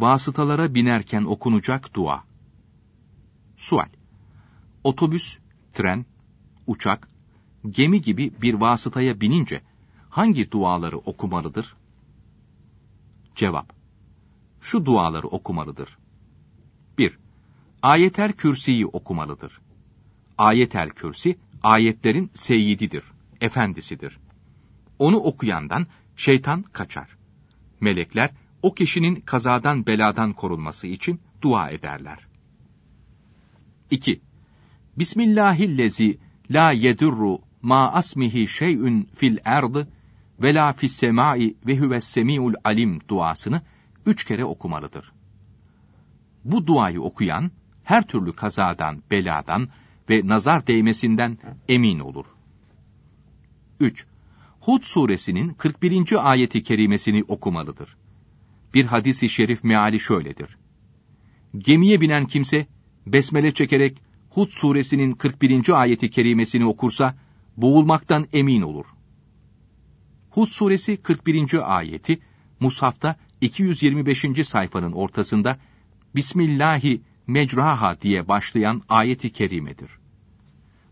vasıtalara binerken okunacak dua. Sual. Otobüs, tren, uçak, gemi gibi bir vasıtaya binince hangi duaları okumalıdır? Cevap. Şu duaları okumalıdır. 1. Ayetel Kürsi'yi okumalıdır. Ayetel Kürsi, ayetlerin seyyididir, efendisidir. Onu okuyandan şeytan kaçar. Melekler o kişinin kazadan beladan korunması için dua ederler. 2. Bismillahillezi la yedurru ma asmihi şey'ün fil erd ve la fis semai ve huves semiul alim duasını üç kere okumalıdır. Bu duayı okuyan her türlü kazadan, beladan ve nazar değmesinden emin olur. 3. Hud suresinin 41. ayeti kerimesini okumalıdır. Bir hadisi şerif meali şöyledir. Gemiye binen kimse besmele çekerek Hud suresinin 41. ayeti kerimesini okursa boğulmaktan emin olur. Hud suresi 41. ayeti Mushaf'ta 225. sayfanın ortasında Bismillahi mecraha diye başlayan ayeti kerimedir.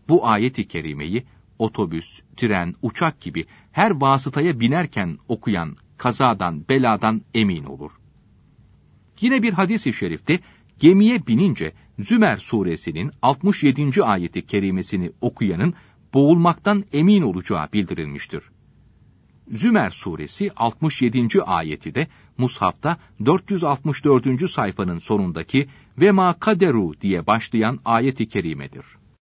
Bu ayeti kerimeyi otobüs, tren, uçak gibi her vasıtaya binerken okuyan kazadan, beladan emin olur. Yine bir hadis-i şerifte gemiye binince Zümer suresinin 67. ayeti kerimesini okuyanın boğulmaktan emin olacağı bildirilmiştir. Zümer suresi 67. ayeti de Mushaf'ta 464. sayfanın sonundaki ve ma kaderu diye başlayan ayeti kerimedir.